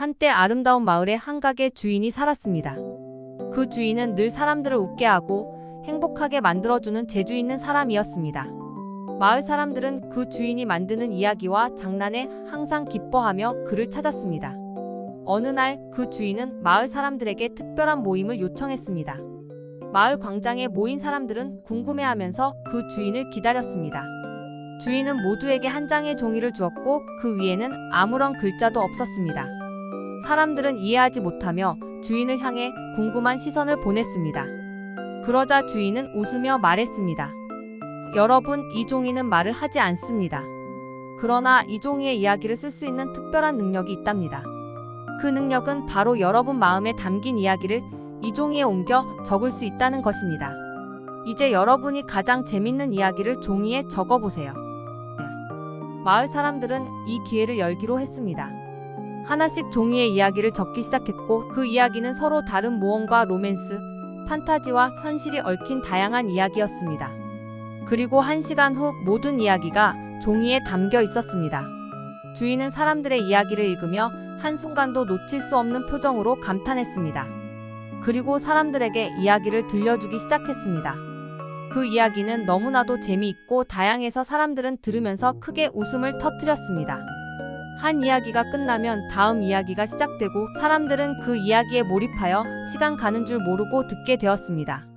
한때 아름다운 마을에 한 가게 주인이 살았습니다. 그 주인은 늘 사람들을 웃게 하고 행복하게 만들어주는 재주 있는 사람이었습니다. 마을 사람들은 그 주인이 만드는 이야기와 장난에 항상 기뻐하며 그를 찾았습니다. 어느 날 그 주인은 마을 사람들에게 특별한 모임을 요청했습니다. 마을 광장에 모인 사람들은 궁금해하면서 그 주인을 기다렸습니다. 주인은 모두에게 한 장의 종이를 주었고 그 위에는 아무런 글자도 없었습니다. 사람들은 이해하지 못하며 주인을 향해 궁금한 시선을 보냈습니다. 그러자 주인은 웃으며 말했습니다. 여러분, 이 종이는 말을 하지 않습니다. 그러나 이 종이의 이야기를 쓸 수 있는 특별한 능력이 있답니다. 그 능력은 바로 여러분 마음에 담긴 이야기를 이 종이에 옮겨 적을 수 있다는 것입니다. 이제 여러분이 가장 재밌는 이야기를 종이에 적어 보세요. 마을 사람들은 이 기회를 열기로 했습니다. 하나씩 종이에 이야기를 적기 시작했고 그 이야기는 서로 다른 모험과 로맨스, 판타지와 현실이 얽힌 다양한 이야기였습니다. 그리고 한 시간 후 모든 이야기가 종이에 담겨 있었습니다. 주인은 사람들의 이야기를 읽으며 한순간도 놓칠 수 없는 표정으로 감탄했습니다. 그리고 사람들에게 이야기를 들려주기 시작했습니다. 그 이야기는 너무나도 재미있고 다양해서 사람들은 들으면서 크게 웃음을 터뜨렸습니다. 한 이야기가 끝나면 다음 이야기가 시작되고 사람들은 그 이야기에 몰입하여 시간 가는 줄 모르고 듣게 되었습니다.